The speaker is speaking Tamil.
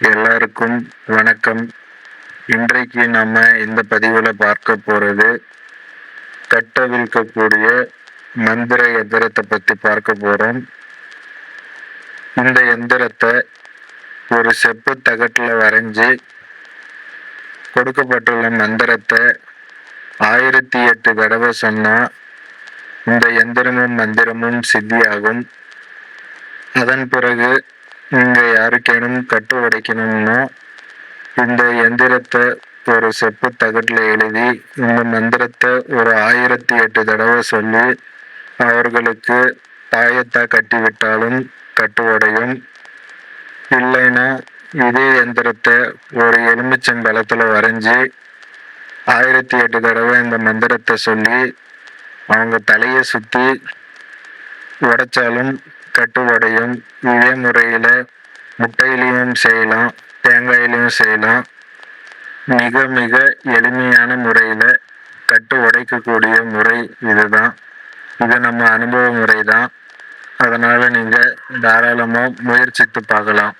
எல்லாருக்கும் வணக்கம். இன்றைக்கு நம்ம இந்த பதிவில் பார்க்க போகிறது கட்டவிழ்க்கக்கூடிய மந்திர எந்திரத்தை பற்றி பார்க்க போகிறோம் இந்த எந்திரத்தை ஒரு செப்பு தகட்டில் வரைஞ்சி கொடுக்கப்பட்டுள்ள மந்திரத்தை ஆயிரத்தி எட்டு தடவை சொன்னால் இந்த எந்திரமும் மந்திரமும் சித்தியாகும். அதன் பிறகு இங்க யாருக்கேனும் கட்டு உடைக்கணும்னா இந்த எந்திரத்தை ஒரு செப்பு தகட்டில் எழுதி இந்த மந்திரத்தை ஒரு ஆயிரத்தி எட்டு தடவை சொல்லி அவர்களுக்கு தாயத்தா கட்டிவிட்டாலும் கட்டு உடையும். இல்லைன்னா இதே எந்திரத்தை ஒரு எலுமிச்சம்பழத்தில் வரைஞ்சி ஆயிரத்தி எட்டு தடவை இந்த மந்திரத்தை சொல்லி அவங்க தலையை சுற்றி உடைச்சாலும் கட்டு உடையும் இதே முறையில் முட்டையிலையும் செய்யலாம் தேங்காயிலையும் செய்யலாம். மிக மிக எளிமையான முறையில் கட்டு உடைக்கக்கூடிய முறை இதுதான். இது நம்ம அனுபவ முறை தான் அதனால் நீங்கள் தாராளமாக முயற்சித்து பார்க்கலாம்.